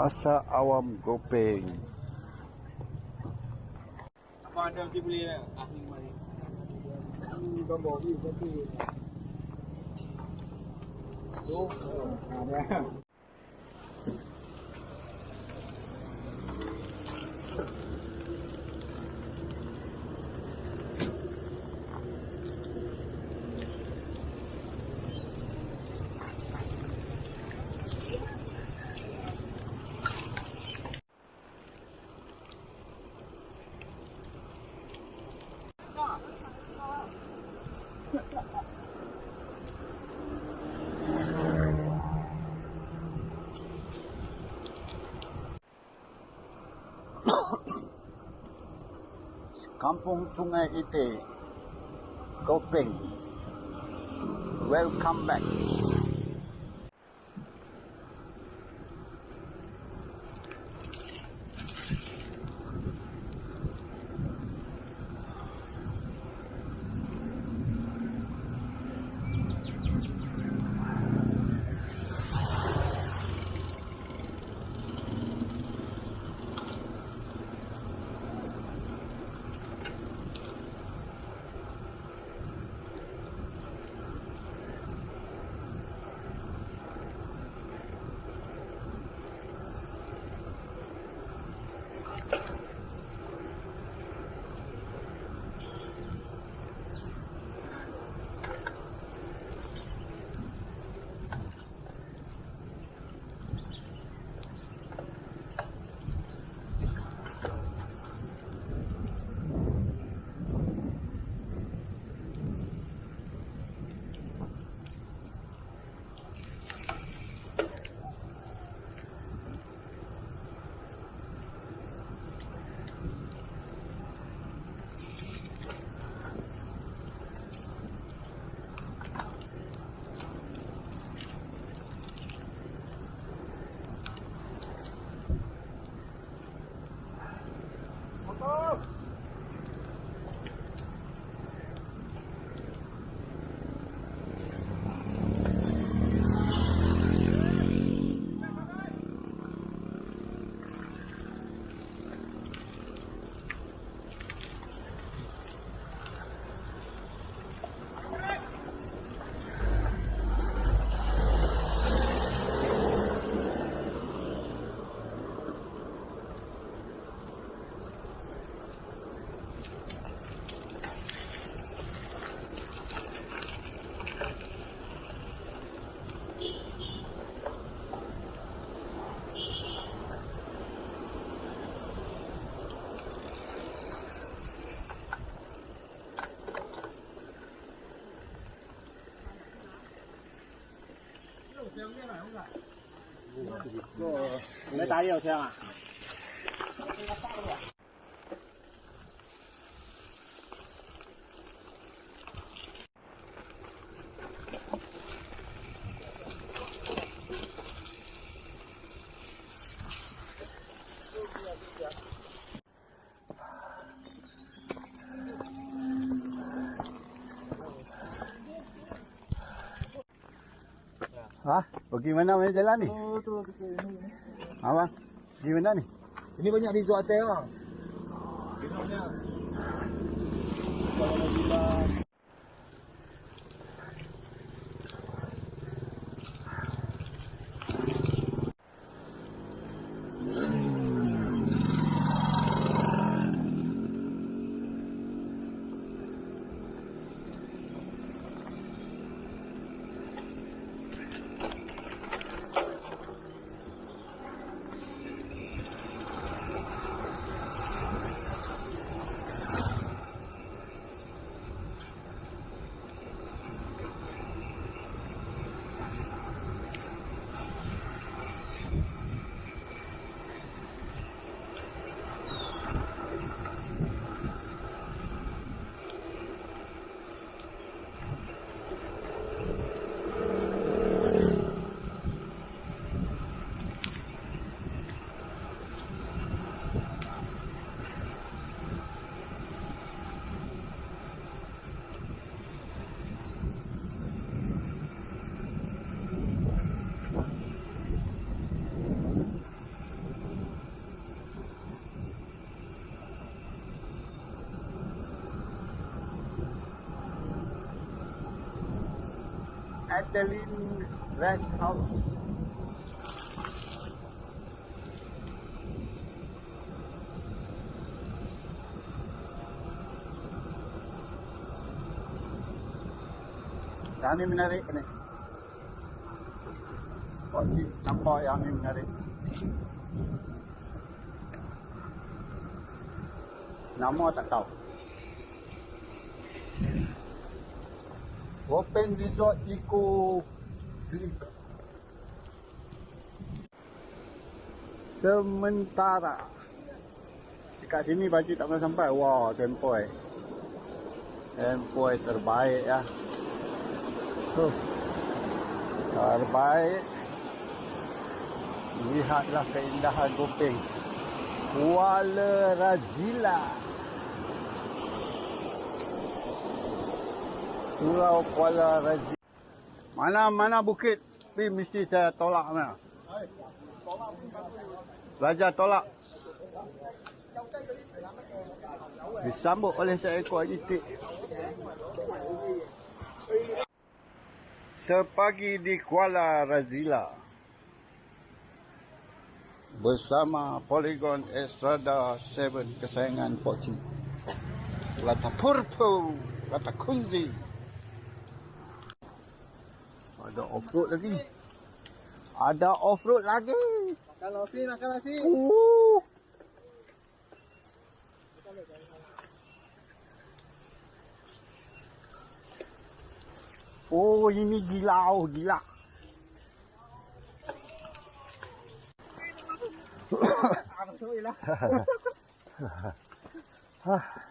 Pasar Awam Gopeng. Abang ada nanti boleh lah. Ahli mari. Ini gambar ni tapi Tu. ada. Kampung Sungai Ite. Gopeng. Welcome back. 还有钱啊？这个啊？我给你们那位在哪里 Abang, pergi mana ni? Ini banyak resort hotel bang. Resort Adeline Rest House. Yang ni menarik ni. Ni nampak yang ni menarik. Nama tak tahu. Open Resort Eco Drink. Sementara. Dekat sini baju tak pernah sampai. Wah, tempoi. Tempoi terbaik ya. Tuh. Terbaik. Lihatlah keindahan Gopeng. Kuala Razila. Pulau Kuala Razila. Mana mana bukit pi mesti saya tolak. Raja tolak. Disambut oleh seekor itik. Sepagi di Kuala Razila. Bersama Polygon Estrada 7 kesayangan Pok Cik. Lata Purple, Lata Kunzi. Ada off-road lagi. Ada off-road lagi. Kalau sih, nak kalau sih. Uh. Oh, ini gila, oh gila.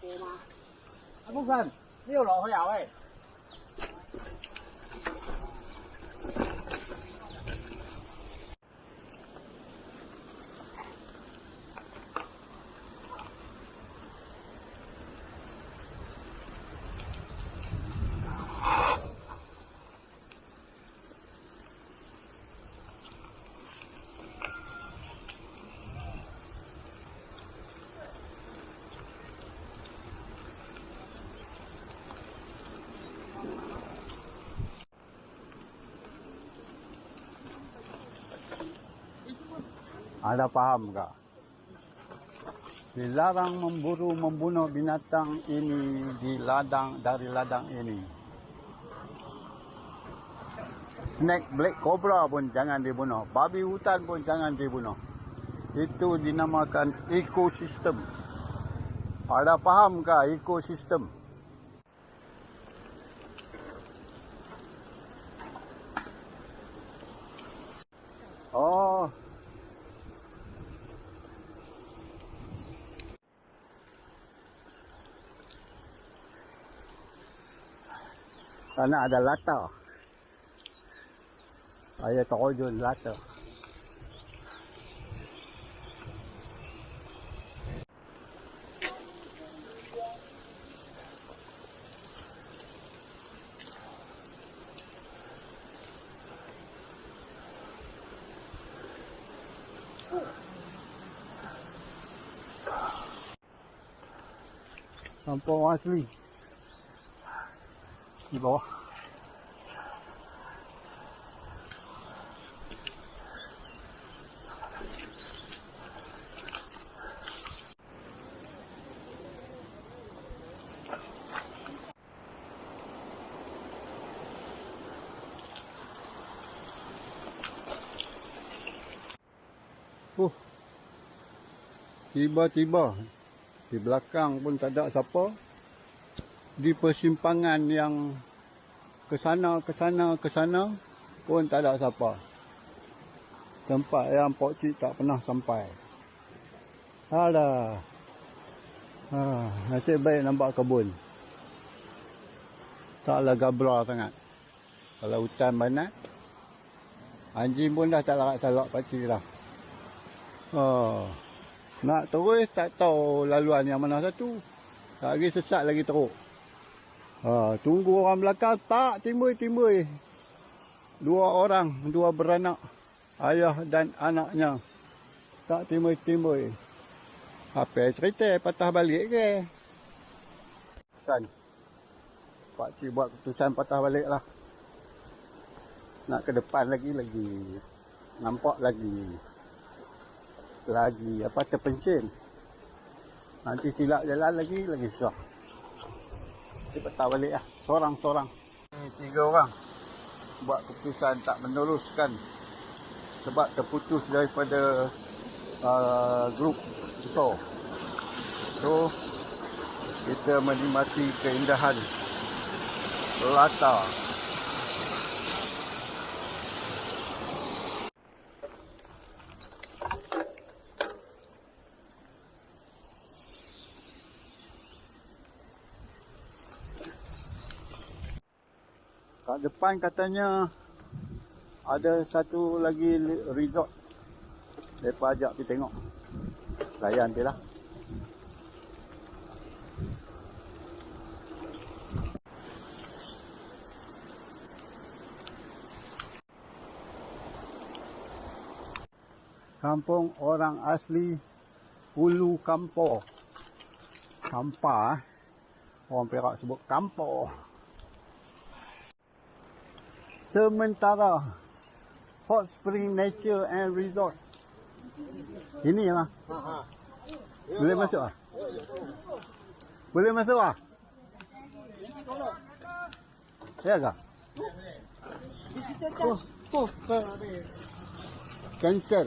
ทุ不分，六楼会咬หั Anda faham tak? Dilarang memburu membunuh binatang ini di ladang dari ladang ini. Snake black cobra pun jangan dibunuh. Babi hutan pun jangan dibunuh. Itu dinamakan ekosistem. Ada faham ke ekosistem? Oh, Sana ada lata. Saya terjun lata. Orang asli di bawah. Uh, tiba-tiba. Di belakang pun tak ada siapa di persimpangan yang ke sana ke sana ke sana pun tak ada siapa. Tempat yang Pok Cik tak pernah sampai. Alah. Ha, nasib baik nampak kebun. Taklah gabra sangat. Kalau hutan banat, anjing pun dah tak larat salak pakcik dah. Oh. Nak terus tak tahu laluan yang mana satu. Tak lagi sesat lagi teruk. Ha, tunggu orang belakang tak timbul-timbul. Dua orang, dua beranak. Ayah dan anaknya. Tak timbul-timbul. Apa cerita patah balik ke? Kan. Pak Cik buat keputusan patah balik lah. Nak ke depan lagi lagi. Nampak lagi. Lagi apa terpencin. Nanti silap jalan lagi lagi susah. Dia patah balik lah. Sorang-sorang. Ni tiga orang. Buat keputusan tak meneruskan. Sebab terputus daripada uh, grup besar. So, kita menikmati keindahan latar. Depan katanya ada satu lagi resort. Mereka ajak pergi tengok. Layan je lah. Kampung orang asli Ulu Kampo. Kampa eh. Orang Perak sebut Kampo. Sementara Hot Spring Nature and Resort. Ini lah. Boleh masuk ah? Boleh masuk ah? Ya ke? Cancel.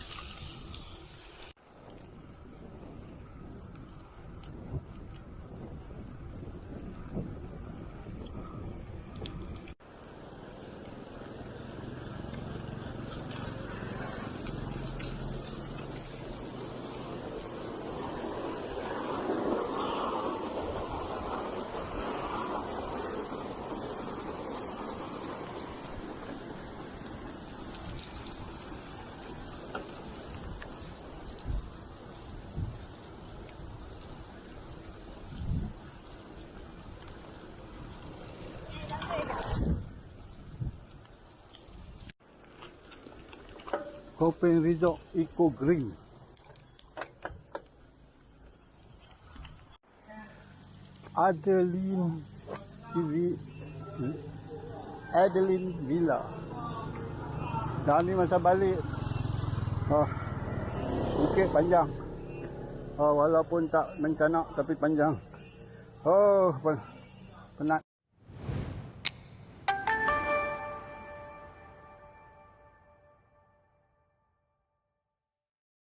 Kopeng Resort Eco Green. Adeline CV Adeline Villa. Dan ni masa balik oh, Bukit panjang oh, Walaupun tak mencanak tapi panjang Oh Penat